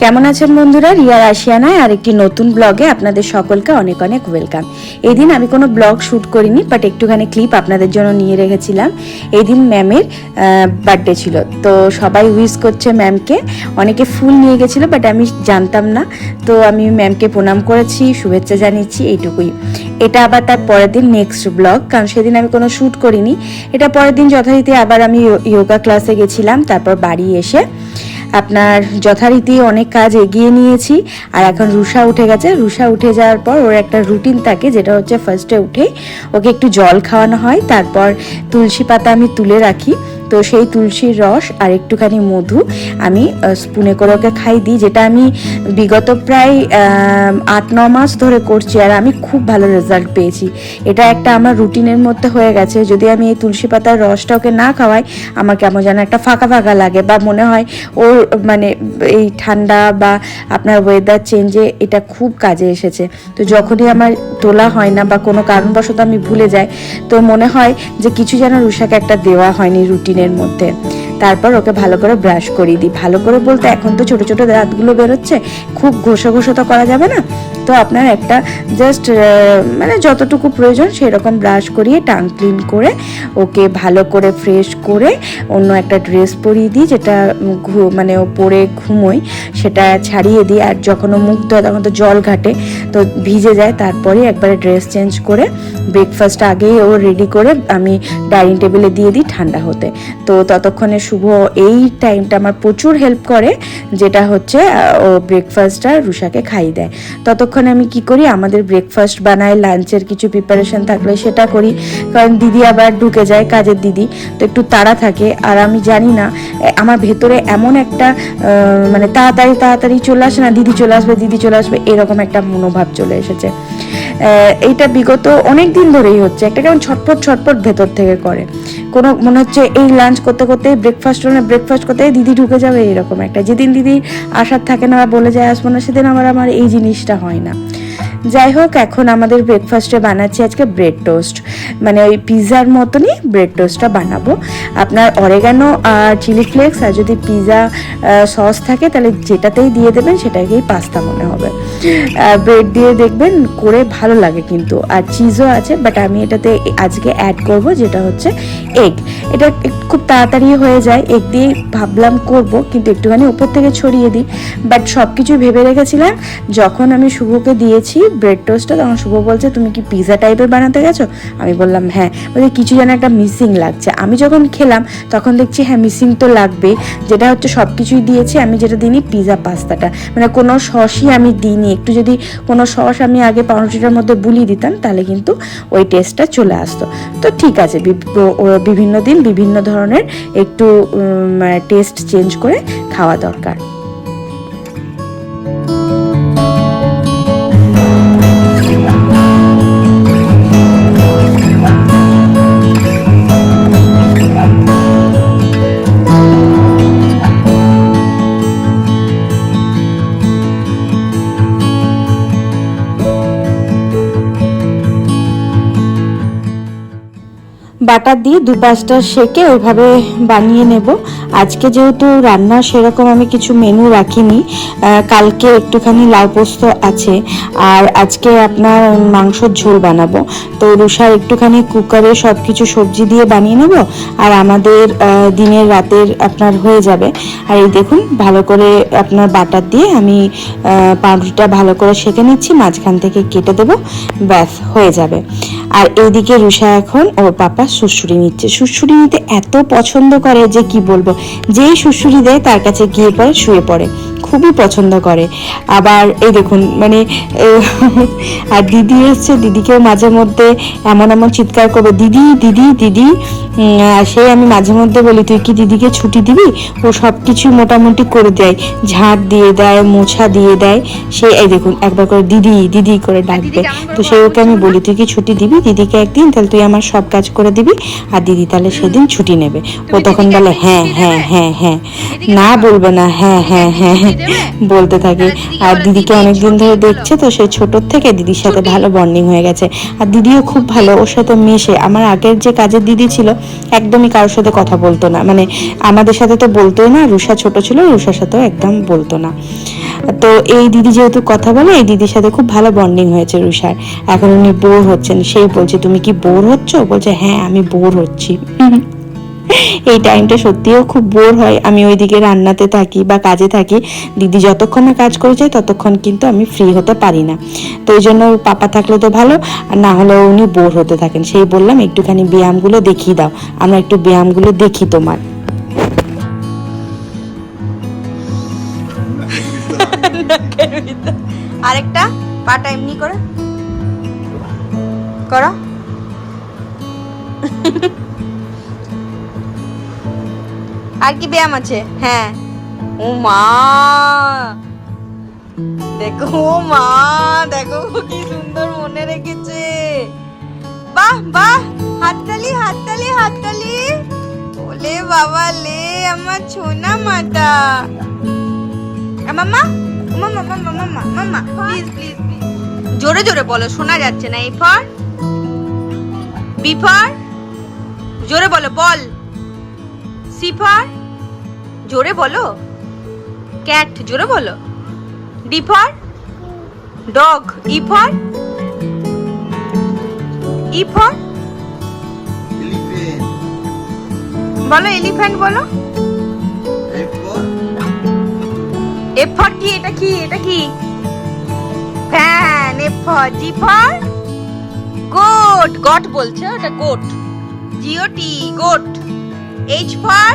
কেমন আছেন বন্ধুরা? রিয়া রাশিয়ানায় আর একটি নতুন ব্লগে আপনাদের সকলকে অনেক অনেক ওয়েলকাম এদিন আমি কোনো ব্লগ শ্যুট করিনি বাট একটুখানি ক্লিপ আপনাদের জন্য নিয়ে রেখেছিলাম। এই দিন ম্যামের বার্থডে ছিল। তো সবাই উইশ করছে ম্যামকে অনেকে ফুল নিয়ে গেছিল বাট আমি জানতাম না। তো আমি ম্যামকে প্রণাম করেছি, শুভেচ্ছা জানিয়েছি, এইটুকুই। এটা আবার তার পরের দিন নেক্সট ব্লগ কারণ সেদিন আমি কোনো শ্যুট করিনি। এটা পরের দিন যথারীতি আবার আমি ইয়োগা ক্লাসে গেছিলাম, তারপর বাড়ি এসে আপনার যথারীতি অনেক কাজ এগিয়ে নিয়েছি। আর এখন রুষা উঠে গেছে। রুষা উঠে যাওয়ার পর ওর একটা রুটিন থাকে, যেটা হচ্ছে ফার্স্টে উঠে ওকে একটু জল খাওয়ানো হয়। তারপর তুলসী পাতা আমি তুলে রাখি। তো সেই তুলসীর রস আর একটুখানি মধু আমি স্পুনে করে ওকে খাই দিই, যেটা আমি বিগত প্রায় আট, ন মাস ধরে করছি আর আমি খুব ভালো রেজাল্ট পেয়েছি। এটা একটা আমার রুটিনের মধ্যে হয়ে গেছে। যদি আমি এই তুলসী পাতার রসটা ওকে না খাওয়াই, আমার কেমন যেন একটা ফাঁকা ফাঁকা লাগে বা মনে হয় ওর মানে এই ঠান্ডা বা আপনার ওয়েদার চেঞ্জে এটা খুব কাজে এসেছে। তো যখনই আমার তোলা হয় না বা কোনো কারণবশত আমি ভুলে যাই, তো মনে হয় যে কিছু যেন রুষাকে একটা দেওয়া হয়নি রুটিনের মধ্যে। তারপর ওকে ভালো করে ব্রাশ করিয়ে দিই। ভালো করে বলতে এখন তো ছোট ছোট দাঁতগুলো বেরোচ্ছে, খুব ঘষো ঘষো তো করা যাবে না। তো আপনার একটা জাস্ট মানে যতটুকু প্রয়োজন সেরকম ব্রাশ করিয়ে টাং ক্লিন করে ওকে ভালো করে ফ্রেশ করে অন্য একটা ড্রেস পরিয়ে দিই, যেটা মানে ও পরে ঘুমোই সেটা ছাড়িয়ে দিই। আর যখন ও মুক্ত হয় তখন তো জল ঘাটে, তো ভিজে যায়। তারপরে একবারে ড্রেস চেঞ্জ করে ব্রেকফাস্ট আগেই ও রেডি করে আমি ডাইনিং টেবিলে দিয়ে দিই ঠান্ডা হতে। তো ততক্ষণে শুভ এই টাইমটা আমার প্রচুর হেল্প করে, যেটা হচ্ছে ও ব্রেকফাস্টটা রুষাকে খাইয়ে দেয়। ততক্ষণে আমি কি করি, আমাদের ব্রেকফাস্ট বানাই লাঞ্চের কিছু প্রিপারেশন থাকলে সেটা করি। কারণ দিদি আবার ঢুকে যায় কাজের দিদি, তো একটু তাড়া থাকে। আর আমি জানি না আমার ভেতরে এমন একটা মানে তাড়াতাড়ি তাড়াতাড়ি চলে আসে না, দিদি চলে আসবে, দিদি চলে আসবে, এরকম একটা মনোভাব চলে এসেছে। এইটা বিগত অনেক দিন ধরেই হচ্ছে। একটা কেমন ছটফট ছটফট ভেতর থেকে করে। কোনো মনে হচ্ছে এই লাঞ্চ করতে করতে ব্রেকফাস্ট হলে ব্রেকফাস্ট করতে দিদি ঢুকে যাবে এরকম একটা। যেদিন দিদি আসার থাকে না বা বলে যায় আসব না, সেদিন আমার আমার এই জিনিসটা হয় না। যাই হোক, এখন আমাদের ব্রেকফাস্টে বানাচ্ছি আজকে ব্রেড টোস্ট মানে ওই পিৎজার মতনই ব্রেড টোস্টটা বানাবো। আপনার অরেগানো আর চিলি ফ্লেক্স আর যদি পিৎজা সস থাকে, তাহলে যেটাতেই দিয়ে দেবেন, সেটাকেই পাস্তা মনে হবে। ব্রেড দিয়ে দেখবেন করে ভালো লাগে কিন্তু। আর চিজও আছে বাট আমি এটাতে আজকে অ্যাড করব, যেটা হচ্ছে এগ এটা খুব তাড়াতাড়ি হয়ে যায় এগ দিয়ে ভাবলাম করব, কিন্তু একটুখানি উপর থেকে ছড়িয়ে দিই। বাট সব কিছু ভেবে রেখেছিলাম, যখন আমি শুভকে দিয়েছি ব্রেড টোস্টটা তখন শুভ বলছে, তুমি কি পিৎজা টাইপের বানাতে গেছো? আমি বললাম হ্যাঁ। বলছে, কিছু যেন একটা মিসিং লাগছে। আমি যখন খেলাম, তখন দেখছি হ্যাঁ মিসিং তো লাগবে যেটা হচ্ছে সব কিছুই দিয়েছি, আমি যেটা দিইনি পিৎজা পাস্তাটা। মানে কোনো সসই আমি দিইনি। একটু যদি কোনো সস আমি আগে পাউরুটিটার মধ্যে বুলিয়ে দিতাম, তাহলে কিন্তু ওই টেস্টটা চলে আসতো। তো ঠিক আছে বিভিন্ন দিন বিভিন্ন ধরনের একটু টেস্ট চেঞ্জ করে খাওয়া দরকার। বাটার দিয়ে দু পাঁচটা সেকে ওইভাবে বানিয়ে নেব। আজকে যেহেতু রান্না সেরকম আমি কিছু মেনু রাখিনি কালকে একটুখানি লাউ পোস্ত আছে, আর আজকে আপনার মাংসর ঝোল বানাবো। তো রুষার একটুখানি কুকারে সব কিছু সবজি দিয়ে বানিয়ে নেব, আর আমাদের দিনের রাতের আপনার হয়ে যাবে। আর এই দেখুন, ভালো করে আপনার বাটার দিয়ে আমি পাউরুটিটা ভালো করে সেঁকে নিচ্ছি, মাঝখান থেকে কেটে দেবো, ব্যাস, হয়ে যাবে। আর এইদিকে রুষা এখন ওর পাপা সুশুরি নিচ্ছে। সুশুরি নিতে এত পছন্দ করে যে কি বলব? যেই সুশুরি দেয় তার কাছে গিয়ে পরে শুয়ে পড়ে। খুবই পছন্দ করে। আবার এই দেখুন মানে আর দিদি এসছে দিদিকেও মাঝে মধ্যে এমন এমন চিৎকার করবে দিদি দিদি দিদি। সে আমি মাঝে মধ্যে বলি তুই কি দিদিকে ছুটি দিবি? ও সব কিছু মোটামুটি করে দেয় ঝাঁট দিয়ে দেয় মোছা দিয়ে দেয়। সে এই দেখুন একবার করে দিদি দিদি করে ডাকবে। তো সে ওকে আমি বলি তুই কি ছুটি দিবি? দিদিকে একদিন তাহলে তুই আমার সব কাজ করে দিবি আর দিদি তাহলে সেদিন ছুটি নেবে। ও তখন বলে হ্যাঁ হ্যাঁ হ্যাঁ হ্যাঁ না বলবে না হ্যাঁ হ্যাঁ হ্যাঁ হ্যাঁ। বলতে থাকে। আর দিদিকে অনেকদিন ধরে দেখছে তো সে ছোটোর থেকে দিদির সাথে ভালো বন্ডিং হয়ে গেছে। আর দিদিও খুব ভালো ওর সাথে মেশে। আমার আগের যে কাজের দিদি ছিল একদমই কারোর সাথে কথা বলতো না। মানে আমাদের সাথে তো বলতোই না রুষা ছোট ছিল রুষার সাথেও একদম বলতো না। তো এই দিদি যেহেতু কথা বলে এই দিদির সাথে খুব ভালো বন্ডিং হয়েছে রুষার। এখন উনি বোর হচ্ছেন। সেই বলছে তুমি কি বোর হচ্ছ? বলছে হ্যাঁ আমি বোর হচ্ছি। এই টাইমটা সত্যিও খুব বোর হয়। আমি ওইদিকে রান্নাতে থাকি বা কাজে থাকি, দিদি যতক্ষণ না কাজ করে যায়, ততক্ষণ কিন্তু আমি ফ্রি হতে পারি না। তো এই জন্য পাপা থাকলে তো ভালো, আর না হলে উনি বোর হতে থাকেন। সেই বললাম, একটুখানি ব্যায়ামগুলো দেখিয়ে দাও। আমরা একটু ব্যায়ামগুলো দেখি তোমার। আরেকটা? পাটা এমনি করো। আর কি ব্যায়াম আছে? হ্যাঁ। ও মা। দেখো, ও মা, দেখো কি সুন্দর মনে রেখেছে। বাহ বাহ, হাততালি হাততালি হাততালি। ওলে বাবা লে, আমার ছোনা মাতা মামা মামা মামা মামা মামা প্লিজ প্লিজ জোরে জোরে বলো, শোনা যাচ্ছে না এই ফর বি ফর জোরে বলো, বল। সি ফর জোরে বলো। ক্যাট জোরে বলো। D for dog E for E for Elephant. বলো। এলিফ্যান্ট বলো এফর কি? এটা কি? এটা কি? Fan F for G for goat got বলছে ওটা goat G O T goat H for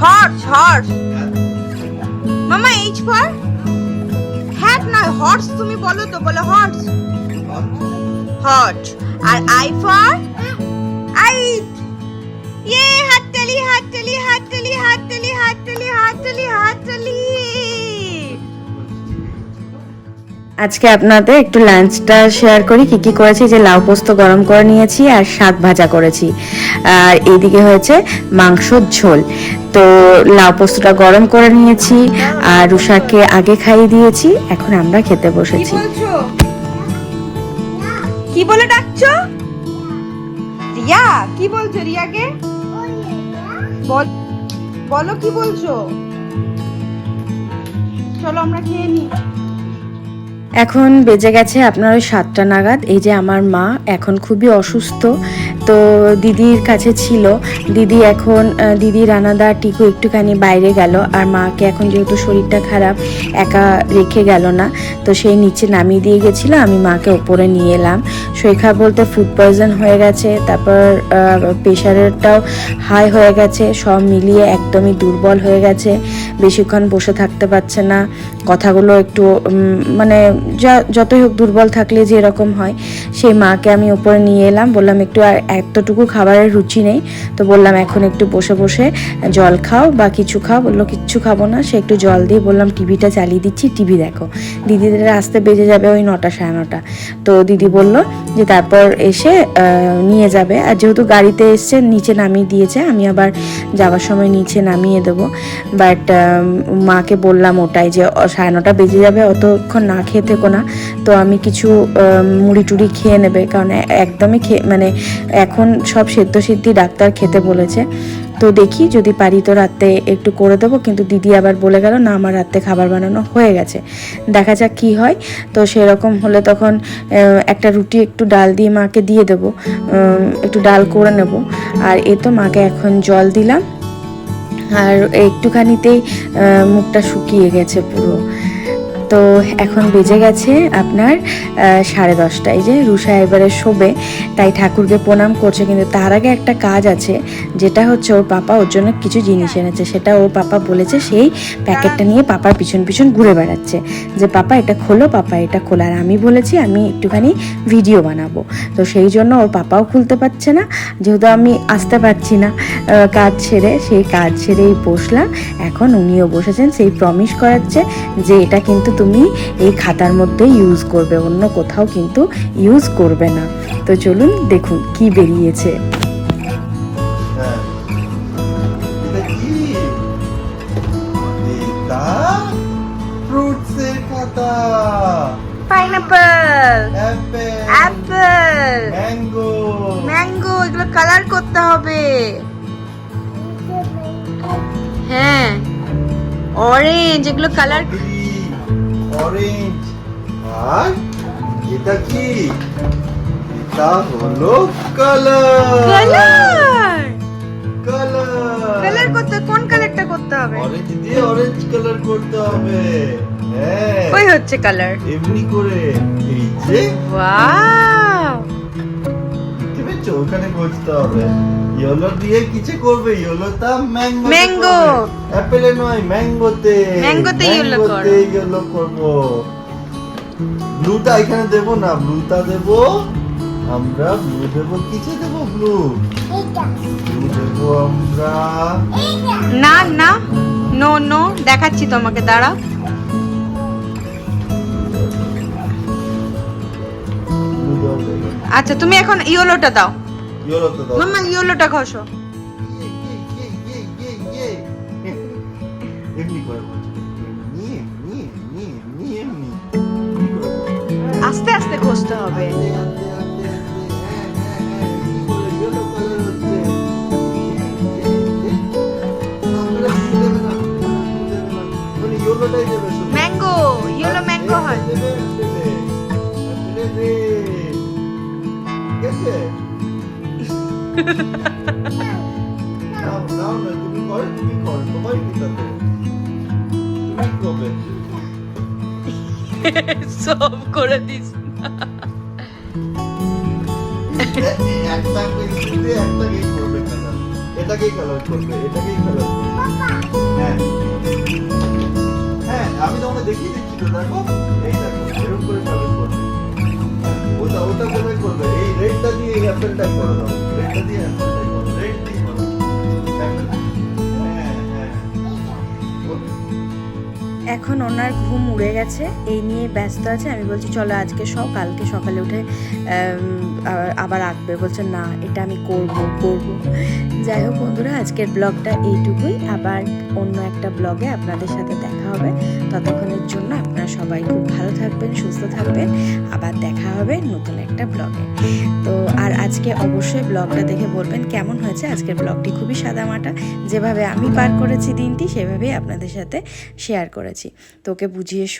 horse horse মামা এইচ ফর হ্যাট না হর্স তুমি বলো তো বলো হর্স হট আর আই ফর আইট ইয়ে হাততালি হাততালি হাততালি হাততালি হাততালি হাততালি হাততালি আজকে আপনাদের একটু লাঞ্চটা শেয়ার করি। কি কি করেছি? যে লাউ পোস্ত গরম করে নিয়েছি আর শাক ভাজা করেছি। আর এইদিকে হয়েছে মাংসর ঝোল। তো লাউ পোস্তটা গরম করে নিয়েছি আর রুষাকে আগে খাইয়ে দিয়েছি। এখন আমরা খেতে বসেছি। কি বলে ডাকছো? রিয়া, কি বলছো রিয়াকে? বল, বলো কি বলছো? চলো আমরা খেয়ে নিই এখন বেজে গেছে আপনার ওই সাতটা নাগাদ। এই যে আমার মা এখন খুবই অসুস্থ, তো দিদির কাছে ছিল। দিদি এখন দিদি, রানাদা, টিকু একটুখানি বাইরে গেল। আর মাকে এখন যেহেতু শরীরটা খারাপ, একা রেখে গেল না। তো সেই নিচে নামিয়ে দিয়ে গেছিল, আমি মাকে ওপরে নিয়ে এলাম। খারাপ বলতে ফুড পয়জন হয়ে গেছে, তারপর প্রেশারেরটাও হাই হয়ে গেছে, সব মিলিয়ে একদমই দুর্বল হয়ে গেছে। বেশিক্ষণ বসে থাকতে পারছে না। কথাগুলো একটু মানে যা, যতই হোক দুর্বল থাকলে যে এরকম হয়, সেই মাকে আমি ওপরে নিয়ে এলাম, বললাম একটু আর এতটুকু খাবারের রুচি নেই, তো বললাম এখন একটু বসে বসে জল খাও বা কিছু খাও, বলল কিচ্ছু খাব না, সে একটু জল দিয়ে বললাম টিভিটা চালিয়ে দিচ্ছি, টিভি দেখো। দিদিদের আসতে বেজে যাবে ওই নটা সাড়ে নটা, তো দিদি বলল যে তারপর এসে নিয়ে যাবে, আর যেহেতু গাড়িতে এসছে, নিচে নামিয়ে দিয়েছে, আমি আবার যাওয়ার সময় নিচে নামিয়ে দেবো, বাট মাকে বললাম ওটাই যে সাড়ে নটা বেজে যাবে, অতক্ষণ না খেয়ে থেকো না। তো আমি কিছু মুড়ি টুড়ি খেয়ে নেবে, কারণ একদমই খেয়ে মানে এখন সব সেদ্ধ সিদ্ধি ডাক্তার খেতে বলেছে। তো দেখি যদি পারি তো রাতে একটু করে দেবো, কিন্তু দিদি আবার বলে গেল, না, আমার রাতে খাবার বানানো হয়ে গেছে। দেখা যাক কি হয়। তো সেরকম হলে তখন একটা রুটি, একটু ডাল দিয়ে মাকে দিয়ে দেবো একটু ডাল করে নেব। আর এ তো মাকে এখন জল দিলাম। আর একটুখানিতেই মুখটা শুকিয়ে গেছে পুরো। তো এখন বেজে গেছে আপনার সাড়ে দশটায়। যে রুষা এবারে শোবে, তাই ঠাকুরকে প্রণাম করছে, কিন্তু তার আগে একটা কাজ আছে, যেটা হচ্ছে ওর পাপা ওর জন্য কিছু জিনিস এনেছে। সেটা ওর পাপা বলেছে, সেই প্যাকেটটা নিয়ে পাপার পিছন পিছন ঘুরে বেড়াচ্ছে। যে, পাপা, এটা খোলো, পাপা, এটা খোলো। আর আমি বলেছি, আমি একটুখানি ভিডিও বানাবো। তো সেই জন্য ওর পাপাও খুলতে পারছে না, যেহেতু আমি আসতে পারছি না কাজ ছেড়ে সেই কাজ ছেড়েই বসলাম। এখন উনিও বসেছেন, সেই প্রমিস করাচ্ছে যে, এটা কিন্তু তুমি এই খাতার মধ্যে ইউজ করবে অন্য কোথাও কিন্তু ইউজ করবে না। তো চলুন দেখুন কি বেরিয়েছে। হ্যাঁ। পাইনাপল অ্যাপল ম্যাঙ্গো ম্যাঙ্গো এগুলো কালার করতে হবে। হ্যাঁ। অরেঞ্জ এগুলো কালার অরেঞ্জ আর এটা কি? এটা হলো কালার কালার কালার করতে কোন কালারটা করতে হবে? অরেঞ্জ দিয়ে অরেঞ্জ কালার করতে হবে। হ্যাঁ। ওই হচ্ছে কালার এমনি করে এই যে ওয়াও পেয়েছ ওখানে করতে হবে। ইয়েলো দিয়ে কিছু করবে ইয়েলোটা ম্যাঙ্গো। Mango। অ্যাপেলে নয় ম্যাঙ্গোতে। Mangoতে yellow করো। ইয়েলো করব। ব্লুটা এখানে দেব না ব্লুটা দেব। আমরা ব্লু দেব কিছু দেব ব্লু? ব্লু দেব আমরা। না না নো নো দেখাচ্ছি তোমাকে দাঁড়াও। আচ্ছা তুমি এখন ইয়েলোটা দাও। ইয়েলোটা দাও মাম্মা ইয়েলোটা ঘষো ইয়ে, ইয়ে, ইয়ে, ইয়ে, ইয়ে। এমনি করে। আস্তে আস্তে ঘষতে হবে। হ্যাঁ, হ্যাঁ, হ্যাঁ। মানে। ম্যাঙ্গো ইয়েলো ম্যাঙ্গো হয় দেবে, সব করে দিস। একটা পেন্সিলে করবে কালার এটাকেই কালার করবে এটাকেই কালার করবে হ্যাঁ হ্যাঁ আমি তোমাকে দেখিয়ে দিচ্ছি তো দেখো। অ্যাপেলটা করে দাও। দিয়ে এখন ওনার ঘুম উড়ে গেছে, এই নিয়ে ব্যস্ত আছে। আমি বলছি, চলো আজকে সব কালকে সকালে উঠে আবার আঁকবে বলছে, না, এটা আমি করব করব। যাই হোক বন্ধুরা, আজকের ব্লগটা এইটুকুই। আবার অন্য একটা ব্লগে আপনাদের সাথে দেখা হবে। ততক্ষণের জন্য আপনারা সবাই খুব ভালো থাকবেন, সুস্থ থাকবেন। আবার দেখা হবে নতুন একটা ব্লগে। তো আর আজকে অবশ্যই ব্লগটা দেখে বলবেন কেমন হয়েছে? আজকের ব্লগটি খুবই সাদামাটা। যেভাবে আমি পার করেছি দিনটি, সেভাবেই আপনাদের সাথে শেয়ার করেছি। তোকে বুঝিয়ে শুন